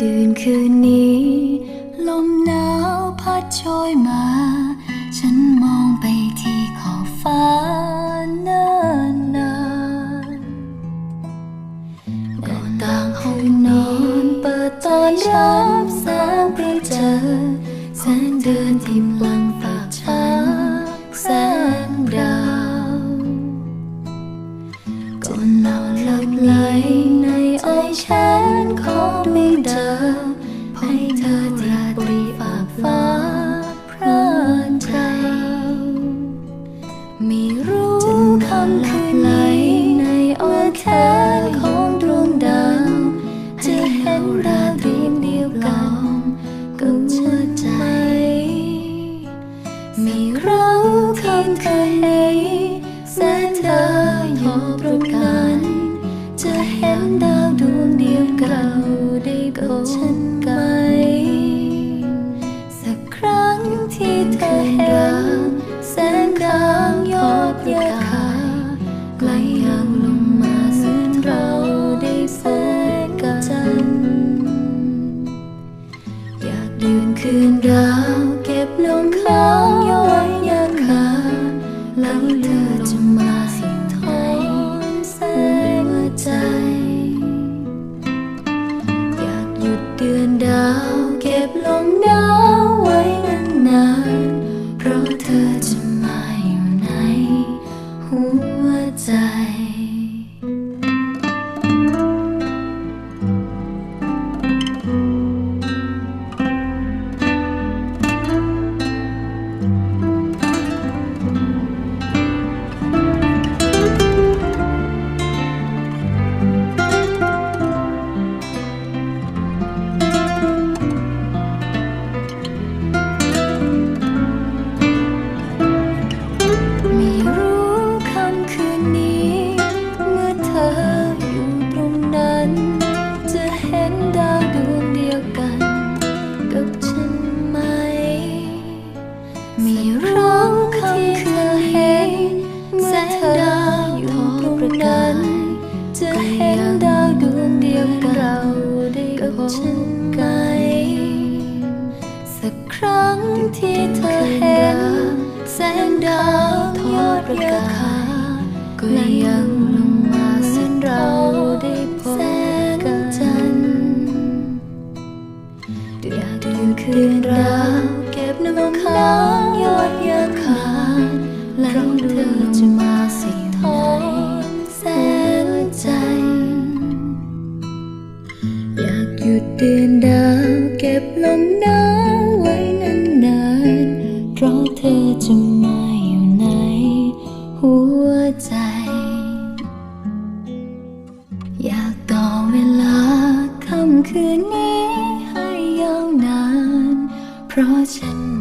ดื่นคืนนี้ ลมหนาวพัดโชยมา ฉันมองไปที่ขอบฟ้าเนินนานหน้าต่างห้องนอนเปิดตอนรับแสงประเจิดแสงเดือนที่ปลังฝากฉันแสงดาวก่อนนอนหลับไหลในอ้อมแขนขอ งดวงดาวให้เธอที่ปรีฝากฟ้าพรานใจไม่รู้คำคืนไหนในอ้อมแขนของดวงดาวจะเห็นดาวดวงเดียวกันกับฉันใจไม่รู้คำคืนนี้แสนเธออยู่ตรงนั้น ที่เธอเห็นแสงดาวยอดยาคาไกลยังลงมาซึ่งเราได้แสงกับจันทร์อยากเดินคืนดาวเก็บลมค้างย้อยยาคาแล้วเธอจะมาสิทอนแสงหัวใจ อยากหยุดเดือนดาวเก็บลมหนาว ประกายก็ยังลงมาสิ้นเราได้พบกันจันทร์อยากดื่นคืนราวเก็บน้ำค้างยอดยาคาแล้วเธอจะมาสิทอนแสงใจ อยากหยุดเดือน คืนนี้ให้ยาวนาน เพราะฉัน